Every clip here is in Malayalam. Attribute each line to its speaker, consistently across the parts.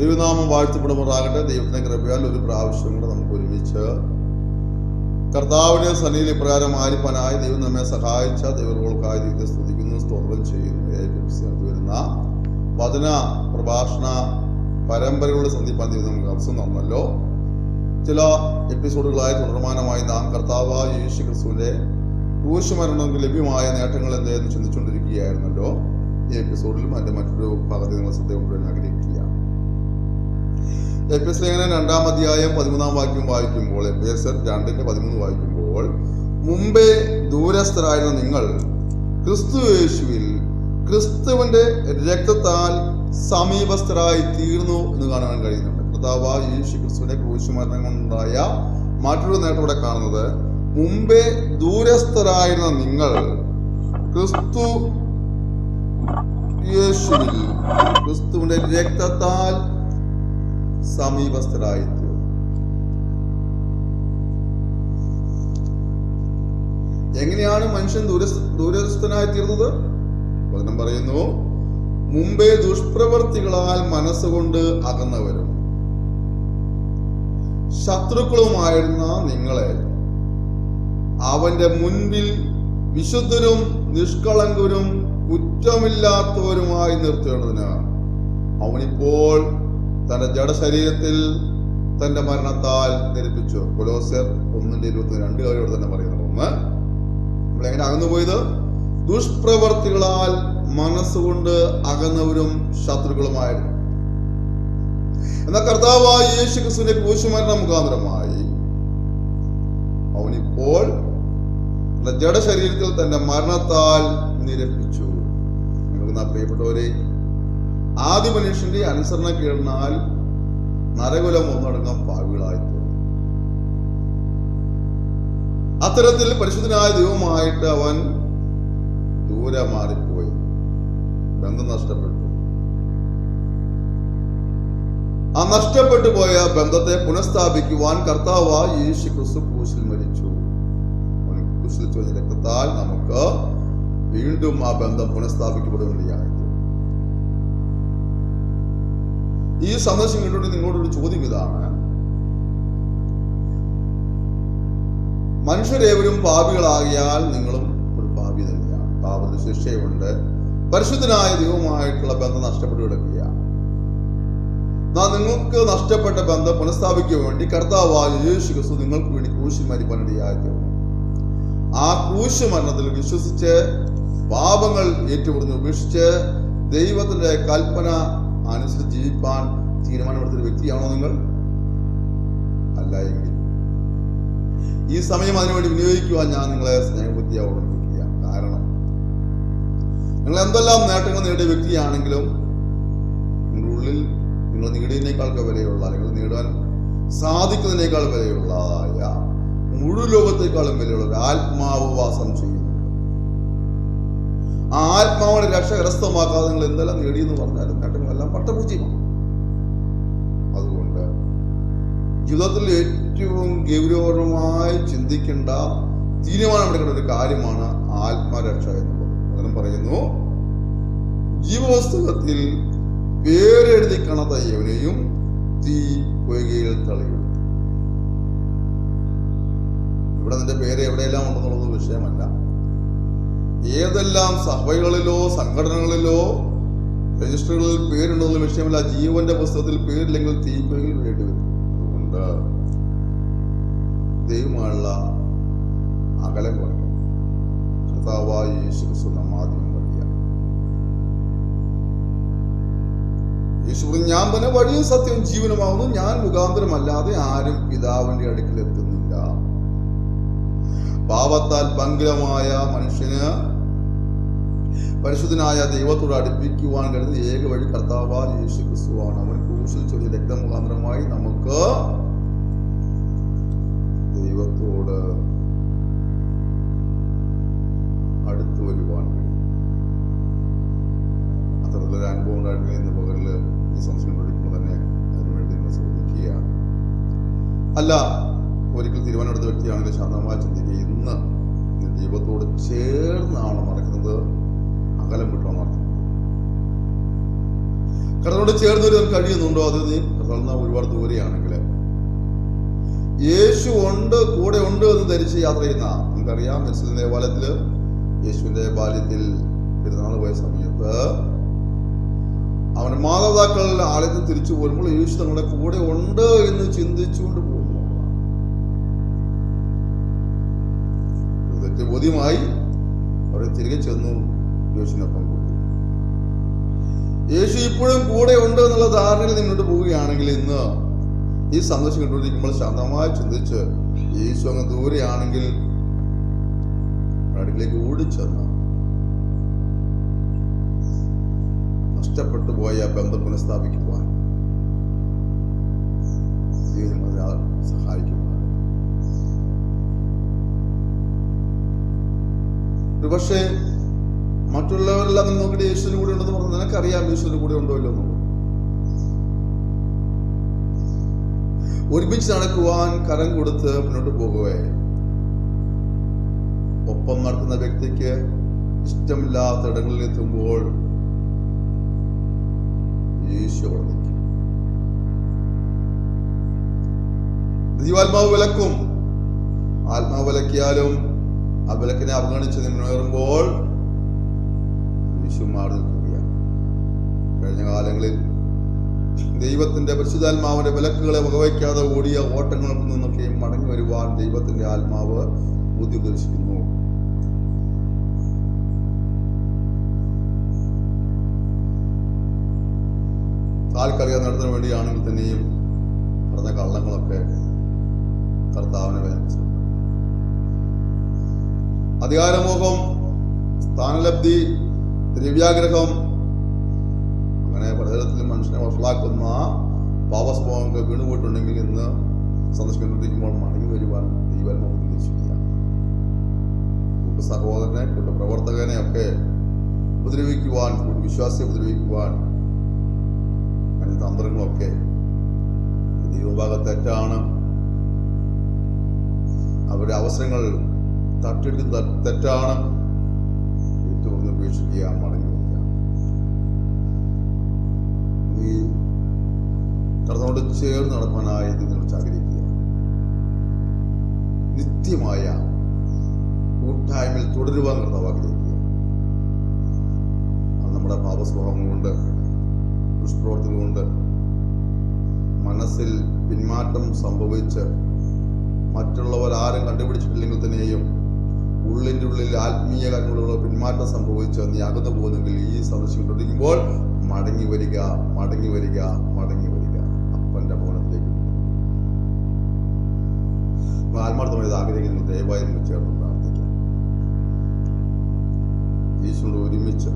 Speaker 1: ദൈവനാമം വാഴ്ത്തപ്പെടുമ്പോഴാകട്ടെ ദൈവത്തിന്റെ കൃപയാൽ ഒരു പ്രാവശ്യം കൂടെ നമുക്ക് ഒരുമിച്ച് കർത്താവിന്റെ സന്നിധിയിൽ ഇപ്രകാരം ആരിപ്പനായി ദൈവം നമ്മെ സഹായിച്ച ദൈവങ്ങൾക്കായി ദൈവത്തെ സ്തുതിക്കുന്നു സ്തോത്രം ചെയ്യുന്നു വരുന്ന വചന പ്രഭാഷണ പരമ്പരകളുടെ സന്ധിപ്പാൻ ദൈവം നമുക്ക് അവസരം തന്നല്ലോ ചില എപ്പിസോഡുകളായി തുടർമാനമായി നാം കർത്താവ് യേശു ക്രിസ്തുവിന്റെ ക്രൂശുമരണങ്ങൾക്ക് ലഭ്യമായ നേട്ടങ്ങൾ എന്തായെന്ന് ചിന്തിച്ചുകൊണ്ടിരിക്കുകയായിരുന്നല്ലോ ഈ എപ്പിസോഡിലും അതിന്റെ മറ്റൊരു ഭാഗത്ത് നിങ്ങൾ ശ്രദ്ധ കൊണ്ടുവരാൻ ആഗ്രഹിക്കുന്നു എപ്പിസോഡ് ലേഖനം രണ്ടാം അധ്യായം പതിമൂന്നാം വാക്യം വായിക്കുമ്പോൾ എപ്പിസർ രണ്ടിന്റെ പതിമൂന്ന് വായിക്കുമ്പോൾ മുമ്പേ ദൂരസ്ഥരായിരുന്ന നിങ്ങൾ ക്രിസ്തു യേശുവിൽ ക്രിസ്തുവിന്റെ രക്തത്താൽ സമീപസ്ഥരായി തീർന്നു എന്ന് കാണാൻ കഴിയുന്നുണ്ട് കർത്താവ് യേശു ക്രിസ്തുവിന്റെ ക്രൂശുമരണം കൊണ്ടുണ്ടായ മറ്റൊരു നേട്ടം ഇവിടെ കാണുന്നത് മുമ്പേ ദൂരസ്ഥരായിരുന്ന നിങ്ങൾ ക്രിസ്തു യേശുവിൽ ക്രിസ്തുവിന്റെ രക്തത്താൽ സമീപസ്ഥരായി എങ്ങനെയാണ് മനുഷ്യൻ ദൂരസ്ഥനായി തീർന്നത് വചനം പറയുന്നു മുമ്പേ ദുഷ്പ്രവർത്തികളാൽ മനസ്സുകൊണ്ട് അകന്നവരും ശത്രുക്കളുമായിരുന്ന നിങ്ങളെ അവന്റെ മുൻപിൽ വിശുദ്ധരും നിഷ്കളങ്കരും കുറ്റമില്ലാത്തവരുമായി നിർത്തേണ്ടതിനാണ് അവനിപ്പോൾ തന്റെ ജഡശരീരത്തിൽ തന്റെ മരണത്താൽ ധരിപ്പിച്ചു കൊലോസ്യർ ഒന്നിന്റെ ഇരുപത്തി രണ്ട് കാര്യോട് തന്നെ പറയുന്നത് ഒന്ന് നമ്മളെങ്ങനെ പോയത് ദുഷ്പ്രവർത്തികളാൽ മനസ്സുകൊണ്ട് അകന്നവരും ശത്രുക്കളുമായിരുന്നു എന്നാൽ കർത്താവായ യേശു ക്രിസ്തുവിന്റെ കൂശുമരണ മുഖാന്തരമായി അവനിപ്പോൾ ജഡശരീരത്തിൽ തന്റെ മരണത്താൽ നിരപ്പിച്ചു നിൽക്കുന്ന പ്രിയപ്പെട്ടവരെ ആദ്യ മനുഷ്യന്റെ അനുസരണം കേടാൽ നരകുലം ഒന്നടങ്കം പാവികളായി അത്തരത്തിൽ പരിശുദ്ധനായ ദൈവമായിട്ട് അവൻ ദൂരെ മാറിപ്പോയി ബന്ധം നഷ്ടപ്പെട്ടു ആ നഷ്ടപ്പെട്ടു പോയ ബന്ധത്തെ പുനഃസ്ഥാപിക്കുവാൻ കർത്താവായി യേശു ക്രിസ്തു ക്രൂശിൽ മരിച്ചു ക്രൂശിൽ രക്തത്താൽ നമുക്ക് വീണ്ടും ആ ബന്ധം പുനഃസ്ഥാപിക്കപ്പെടുകയാണ് ഈ സന്ദേശം കേട്ടിട്ട് നിങ്ങളോടൊരു ചോദ്യം ഇതാണ് മനുഷ്യരേവരും പാപികളാകിയാൽ നിങ്ങളും ഒരു പാപി തന്നെയാണ് പാപത്തിന് ശിക്ഷയുണ്ട് പരിശുദ്ധനായ ദൈവമായിട്ടുള്ള ബന്ധം നഷ്ടപ്പെട്ടു കിടക്കുകയാണ് നാം നിങ്ങൾക്ക് നഷ്ടപ്പെട്ട ബന്ധം പുനഃസ്ഥാപിക്കാൻ വേണ്ടി കർത്താവായ യേശു ക്രിസ്തു നിങ്ങൾക്ക് വേണ്ടി ക്രൂശിൽ മരിപ്പനിടയായി ആ ക്രൂശ് മരണത്തിൽ വിശ്വസിച്ച് പാപങ്ങൾ ഏറ്റുപറഞ്ഞ് ഉപേക്ഷിച്ച് ദൈവത്തിന്റെ കൽപ്പന മനസ്സിൽ ജീവിപ്പാൻ തീരുമാനമെടുത്തൊരു വ്യക്തിയാണോ നിങ്ങൾ അല്ല എങ്കിൽ ഈ സമയം അതിനുവേണ്ടി വിനിയോഗിക്കുവാൻ ഞാൻ നിങ്ങളെ സ്നേഹബുദ്ധിയെ ഓർമ്മിപ്പിക്കുക കാരണം നിങ്ങൾ എന്തെല്ലാം നേട്ടങ്ങൾ നേടിയ വ്യക്തിയാണെങ്കിലും നിങ്ങളുടെ ഉള്ളിൽ നിങ്ങൾ നേടിയതിനേക്കാൾ വിലയുള്ള അല്ലെങ്കിൽ നേടുവാൻ സാധിക്കുന്നതിനേക്കാൾ വിലയുള്ളതായ മുഴുവൻ ലോകത്തെക്കാളും വിലയുള്ള ഒരു ആത്മാവ് വാസം ചെയ്യുന്നു ആ ആത്മാവിനെ രക്ഷകരസ്ഥമാക്കാതെ നിങ്ങൾ എന്തെല്ലാം നേടിയെന്ന് പറഞ്ഞാലും അർത്ഥപൂജ്യമാണ് അതുകൊണ്ട് ജീവിതത്തിൽ ഏറ്റവും ഗൗരവപരമായി ചിന്തിക്കേണ്ട തീരുമാനമെടുക്കേണ്ട ഒരു കാര്യമാണ് ആത്മരക്ഷ എന്നുള്ളത് അദ്ദേഹം പറയുന്നു ജീവവസ്തുവത്തിൽ പേരെഴുതി കാണാത്ത എവനെയും തീ പൊയ്കയിൽ തളിയും ഇവിടെ നിന്റെ പേര് എവിടെയെല്ലാം ഉണ്ടെന്നുള്ളത് വിഷയമല്ല ഏതെല്ലാം സഭകളിലോ സംഘടനകളിലോ രജിസ്റ്ററുകളിൽ പേരുണ്ടോയെന്ന് വിഷയമല്ല ജീവന്റെ പുസ്തകത്തിൽ പേരില്ലെങ്കിൽ തീപ്പയിൽ വേണ്ടി വരും അതുകൊണ്ട് ദൈവമായുള്ള അകലം കുറയ്ക്കും ഞാൻ തന്നെ വഴിയും സത്യവും ജീവനുമാകുന്നു ഞാൻ മുഖാന്തരമല്ലാതെ ആരും പിതാവിന്റെ അടുക്കൽ എത്തുന്നില്ല പാപത്താൽ പങ്കിലമായ മനുഷ്യന് പരിശുദ്ധനായ ദൈവത്തോട് അടുപ്പിക്കുവാൻ കഴിയുന്ന ഏക വഴി കർത്താവാൻ യേശു ക്രിസ്തുവാണ് അവൻ ക്രൂശിൽ ചൊല്ലിയ മുഖാന്തരമായി നമുക്ക് ദൈവത്തോട് അടുത്തു വരുവാൻ കഴിയും അത്തരത്തിലൊരു അനുഭവം ഉണ്ടായിരുന്നെങ്കിൽ ഇന്ന് പകലിൽ ഈ സംശയം പഠിക്കുമ്പോൾ തന്നെ അതിനുവേണ്ടി നിങ്ങൾ ശ്രദ്ധിക്കുക അല്ല ഒരിക്കൽ തിരുവനന്തപുരത്ത് വ്യക്തിയാണെങ്കിൽ ശാന്തമായി ചിന്തിക്കുക ഇന്ന് ദൈവത്തോട് ചേർന്നാണ് നടക്കുന്നത് അകലം കിട്ടുമെന്നർത്ഥം കർത്താവിനോട് ചേർന്ന് വരാൻ കഴിയുന്നുണ്ടോ അത് നീ കർത്താവിന് ഒരുപാട് ദൂരെയാണെങ്കിൽ യേശു ഉണ്ട് കൂടെ ഉണ്ട് എന്ന് ധരിച്ച് യാത്ര ചെയ്യുന്ന നമുക്കറിയാം മെസ്സിലെ ദേവാലയത്തില് യേശുവിന്റെ ബാല്യത്തിൽ പെരുന്നാൾ പോയ സമയത്ത് അവന്റെ മാതാപിതാക്കൾ ആലയത്തിൽ തിരിച്ചു പോരുമ്പോൾ യേശു തങ്ങളുടെ കൂടെ ഉണ്ട് എന്ന് ചിന്തിച്ചുകൊണ്ട് പോകുന്നു തെറ്റ് ബോധ്യമായി അവർ തിരികെ ചെന്നു യേശുവിനൊപ്പം കൂടി യേശു ഇപ്പോഴും കൂടെ ഉണ്ട് എന്നുള്ള ധാരണയിൽ നിന്നോട്ട് പോവുകയാണെങ്കിൽ ഇന്ന് ഈ സന്ദേശം കണ്ടുകൊണ്ടിരിക്കുമ്പോൾ ശാന്തമായി ചിന്തിച്ച് യേശു അങ്ങ് ദൂരെയാണെങ്കിൽ അടുക്കിലേക്ക് ഓടിച്ചെന്ന് നഷ്ടപ്പെട്ടു പോയ ബന്ധം പുനഃസ്ഥാപിക്കുവാൻ ദൈവം സഹായിക്കുന്നു ഒരുപക്ഷെ മറ്റുള്ളവരെല്ലാം നോക്കിയിട്ട് യേശുവിന് കൂടെ ഉണ്ടെന്ന് പറഞ്ഞു നിനക്കറിയാം യേശുവിന് കൂടെ ഉണ്ടോ ഇല്ലെന്ന് ഒരുമിച്ച് നടക്കുവാൻ കരം കൊടുത്ത് മുന്നോട്ട് പോകുവേ ഒപ്പം നടക്കുന്ന വ്യക്തിക്ക് ഇഷ്ടമില്ലാത്ത ഇടങ്ങളിൽ എത്തുമ്പോൾ യേശു അവിടെ ജീവാത്മാവ് വിലക്കും ആത്മാവ് വിലക്കിയാലും ആ വിലക്കിനെ അവഗണിച്ച് മുന്നേറുമ്പോൾ വിശു മാറി നിൽക്കുകയാണ് കഴിഞ്ഞ കാലങ്ങളിൽ ദൈവത്തിന്റെ പരിശുദ്ധാത്മാവിന്റെ വിലക്കുകളെ വകവയ്ക്കാതെ ഓടിയ ഓട്ടങ്ങളിൽ നിന്നൊക്കെ മടങ്ങി വരുവാൻ ദൈവത്തിന്റെ ആത്മാവ് ബുദ്ധിപരിശിക്കുന്നു താൽക്കാലിക നടത്തുന്ന വേണ്ടിയാണെങ്കിൽ തന്നെയും നടന്ന കള്ളങ്ങളൊക്കെ കർത്താവിനെ വേദനിച്ചു അധികാരമോഹം സ്ഥാനലബ്ധി ദിവ്യാഗ്രഹം അങ്ങനെ പ്രചരത്തിൽ മനുഷ്യനെ വഷളാക്കുന്ന പാപസ്വഭാവങ്ങൾ വീണുപോയിട്ടുണ്ടെങ്കിൽ ഇന്ന് സന്ദർശിക്കുമ്പോൾ മടങ്ങി വരുവാൻ ദൈവന്മ ഉപദേശിക്കുക കൂട്ടു സഹോദരനെ കൂട്ടു പ്രവർത്തകനെ ഒക്കെ ഉപദ്രവിക്കുവാൻ കൂട്ടു വിശ്വാസിയെ ഉപദ്രവിക്കുവാൻ അതിൻ്റെ തന്ത്രങ്ങളൊക്കെ ദൈവഭാഗം തെറ്റാണ് അവരുടെ അവസരങ്ങൾ തട്ടിയെടുക്കുന്ന തെറ്റാണ് ഉപേക്ഷിക്കുക മടങ്ങി വരിക നീ കടന്നോട് ചേർന്ന് നടപ്പനായി നിങ്ങൾ ആഗ്രഹിക്കുക നിത്യമായ കൂട്ടായ്മയിൽ തുടരുവാൻ കർത്താവ് ആഗ്രഹിക്കുക അത് നമ്മുടെ പാപസ്വഭാവം കൊണ്ട് ദുഷ്പ്രവർത്തികൾ കൊണ്ട് മനസ്സിൽ പിന്മാറ്റം സംഭവിച്ച് മറ്റുള്ളവർ ആരും കണ്ടുപിടിച്ചിട്ടില്ലെങ്കിൽ തന്നെയും ഉള്ളിൻ്റെ ഉള്ളിൽ ആത്മീയ കണ്ണുകളുള്ള പിന്മാറ്റം സംഭവിച്ചു നീ അകന്നു പോകുന്നെങ്കിൽ ഈ സന്ദർശനം കൊണ്ടിരിക്കുമ്പോൾ മടങ്ങി വരിക മടങ്ങി വരിക മടങ്ങി വരിക അപ്പൻ്റെ ഭവനത്തിലേക്ക് ആത്മാർത്ഥമായി ആഗ്രഹിക്കുന്നു ദയവായി നിങ്ങൾ ചേർന്ന് പ്രാർത്ഥിക്കാം ഈശോട് ഒരുമിച്ച്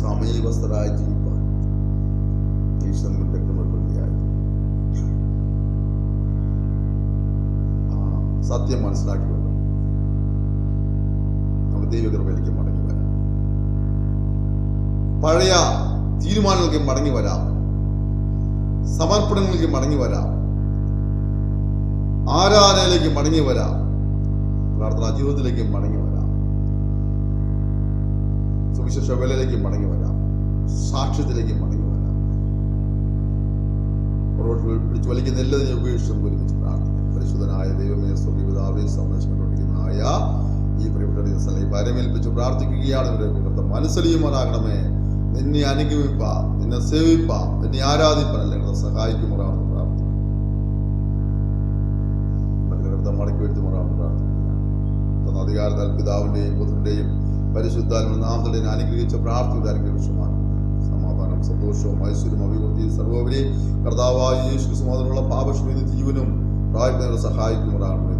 Speaker 1: സമീപസ്ഥരായി ജീവിക്കാൻ ഈശ്വരൻ വ്യക്തമായിട്ടുണ്ട് സത്യം മനസ്സിലാക്കിക്കൊണ്ട് നമുക്ക് ദൈവകൃപയിലേക്ക് മടങ്ങി വരാം പഴയ തീരുമാനങ്ങൾക്ക് മടങ്ങി വരാം സമർപ്പണങ്ങളിലേക്ക് മടങ്ങി വരാം ആരാധനയിലേക്ക് മടങ്ങി വരാം പ്രാർത്ഥന ജീവിതത്തിലേക്ക് മടങ്ങി വരാം സുവിശേഷ വേലയിലേക്ക് മടങ്ങി വരാം സാക്ഷ്യത്തിലേക്ക് മടങ്ങി ജ്വലിക്കുന്ന എല്ലാതിനെയും ഉപേക്ഷിച്ചും ഒരുമിച്ച് പ്രാർത്ഥിക്കും പരിശുദ്ധനായ ദൈവമേ സ്വീപിതാവേ സംരക്ഷിക്കപ്പെട്ടിരിക്കുന്നതായ ഈ പ്രിയപ്പെട്ട സ്ഥലം പരമേൽപ്പിച്ച് പ്രാർത്ഥിക്കുകയാണ് ഇവരെ കൂട്ടത്തെ മനസ്സിലിയുമാറാകണമേ നിന്നെ അനുഗമിപ്പ നിന്നെ സേവിപ്പ നിന്നെ ആരാധിപ്പ അല്ലെങ്കിൽ സഹായിക്കുമാറാണ് പ്രാർത്ഥിക്കുന്നത് മടക്കി വരുത്തുമാറാണ് പ്രാർത്ഥിക്കുന്നത് അധികാരത്താൽ പിതാവിന്റെയും പുത്രന്റെയും പരിശുദ്ധാത്മ നാമത്തിന്റെയും അനുഗ്രഹിച്ച പ്രാർത്ഥന അനുഗ്രഹിച്ചുമാണ് സന്തോഷവും ഐശ്വര്യം അഭിവൃദ്ധിയും സർവോപരി കർത്താവായ യേശു സമാധാനമുള്ള പാപശുദ്ധി ജീവനും പ്രാജ്ഞരെ സഹായിക്കുന്നതാണ്